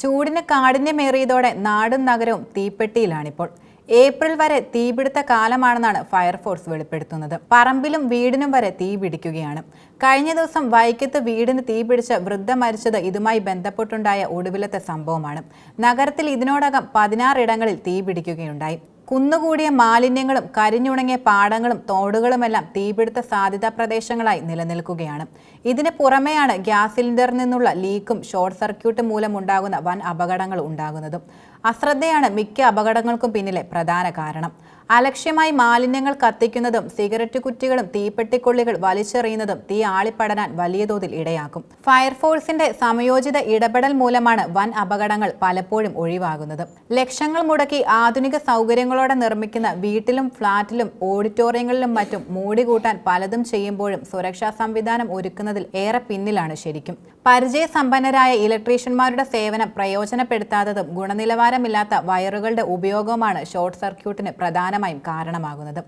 ചൂടിന് കാഠിന്യമേറിയതോടെ നാടും നഗരവും തീപ്പെട്ടിയിലാണിപ്പോൾ. ഏപ്രിൽ വരെ തീപിടുത്ത കാലമാണെന്നാണ് ഫയർഫോഴ്സ് വെളിപ്പെടുത്തുന്നത്. പറമ്പിലും വീടിനും വരെ തീ പിടിക്കുകയാണ്. കഴിഞ്ഞ ദിവസം വൈക്കത്ത് വീടിന് തീ പിടിച്ച വൃദ്ധ മരിച്ചത് ഇതുമായി ബന്ധപ്പെട്ടുണ്ടായ ഒടുവിലത്തെ സംഭവമാണ്. നഗരത്തിൽ ഇതിനോടകം പതിനാറിടങ്ങളിൽ തീ പിടിക്കുകയുണ്ടായി. കുന്നുകൂടിയ മാലിന്യങ്ങളും കരിഞ്ഞുണങ്ങിയ പാടങ്ങളും തോടുകളുമെല്ലാം തീപിടുത്ത സാധ്യതാ പ്രദേശങ്ങളായി നിലനിൽക്കുകയാണ്. ഇതിന് പുറമെയാണ് ഗ്യാസ് സിലിണ്ടറിൽ നിന്നുള്ള ലീക്കും ഷോർട്ട് സർക്യൂട്ട് മൂലമുണ്ടാകുന്ന വൻ അപകടങ്ങൾ ഉണ്ടാകുന്നതും. അശ്രദ്ധയാണ് മിക്ക അപകടങ്ങൾക്കും പിന്നിലെ പ്രധാന കാരണം. അലക്ഷ്യമായി മാലിന്യങ്ങൾ കത്തിക്കുന്നതും സിഗരറ്റ് കുറ്റികളും തീപ്പെട്ടിക്കൊള്ളികൾ വലിച്ചെറിയുന്നതും തീ ആളിപ്പടരാൻ വലിയ തോതിൽ ഇടയാക്കും. ഫയർഫോഴ്സിന്റെ സമയോചിത ഇടപെടൽ മൂലമാണ് വൻ അപകടങ്ങൾ പലപ്പോഴും ഒഴിവാകുന്നത്. ലക്ഷങ്ങൾ മുടക്കി ആധുനിക സൗകര്യങ്ങളോടെ നിർമ്മിക്കുന്ന വീട്ടിലും ഫ്ളാറ്റിലും ഓഡിറ്റോറിയങ്ങളിലും മറ്റും മൂടി കൂട്ടാൻ പലതും ചെയ്യുമ്പോഴും സുരക്ഷാ സംവിധാനം ഒരുക്കുന്നതിൽ ഏറെ പിന്നിലാണ് ശരിക്കും. പരിചയസമ്പന്നരായ ഇലക്ട്രീഷ്യന്മാരുടെ സേവനം പ്രയോജനപ്പെടുത്താത്തതും ഗുണനിലവാരമില്ലാത്ത വയറുകളുടെ ഉപയോഗവുമാണ് ഷോർട്ട് സർക്യൂട്ടിന് പ്രധാനമായും കാരണമാകുന്നത്.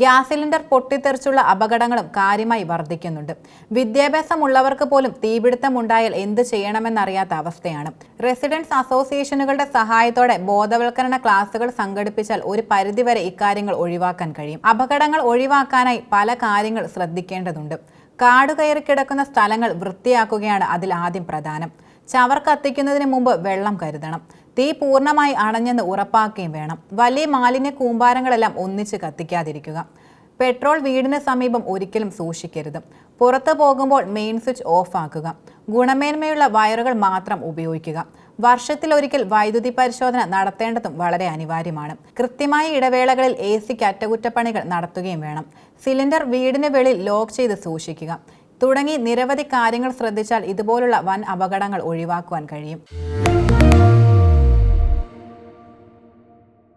ഗ്യാസ് സിലിണ്ടർ പൊട്ടിത്തെറിച്ചുള്ള അപകടങ്ങളും കാര്യമായി വർദ്ധിക്കുന്നുണ്ട്. വിദ്യാഭ്യാസമുള്ളവർക്ക് പോലും തീപിടുത്തം ഉണ്ടായാൽ എന്ത് ചെയ്യണമെന്നറിയാത്ത അവസ്ഥയാണ്. റെസിഡൻസ് അസോസിയേഷനുകളുടെ സഹായത്തോടെ ബോധവൽക്കരണ ക്ലാസുകൾ സംഘടിപ്പിച്ചാൽ ഒരു പരിധിവരെ ഇക്കാര്യങ്ങൾ ഒഴിവാക്കാൻ കഴിയും. അപകടങ്ങൾ ഒഴിവാക്കാനായി പല കാര്യങ്ങൾ ശ്രദ്ധിക്കേണ്ടതുണ്ട്. കാടുകയറി കിടക്കുന്ന സ്ഥലങ്ങൾ വൃത്തിയാക്കുകയാണ് അതിൽ ആദ്യം പ്രധാനം. ചവർ കത്തിക്കുന്നതിന് മുമ്പ് വെള്ളം കരുതണം. തീ പൂർണമായി അണഞ്ഞെന്ന് ഉറപ്പാക്കുകയും വേണം. വലിയ മാലിന്യ കൂമ്പാരങ്ങളെല്ലാം ഒന്നിച്ച് കത്തിക്കാതിരിക്കുക. പെട്രോൾ വീടിന് സമീപം ഒരിക്കലും സൂക്ഷിക്കരുത്. പുറത്തു പോകുമ്പോൾ മെയിൻ സ്വിച്ച് ഓഫ് ആക്കുക. ഗുണമേന്മയുള്ള വയറുകൾ മാത്രം ഉപയോഗിക്കുക. വർഷത്തിൽ ഒരിക്കൽ വൈദ്യുതി പരിശോധന നടത്തേണ്ടതും വളരെ അനിവാര്യമാണ്. കൃത്യമായ ഇടവേളകളിൽ എ സിക്ക് അറ്റകുറ്റപ്പണികൾ നടത്തുകയും വേണം. സിലിണ്ടർ വീടിന് വെളിയിൽ ലോക്ക് ചെയ്ത് സൂക്ഷിക്കുക. തുടങ്ങി നിരവധി കാര്യങ്ങൾ ശ്രദ്ധിച്ചാൽ ഇതുപോലുള്ള വൻ അപകടങ്ങൾ ഒഴിവാക്കുവാൻ കഴിയും.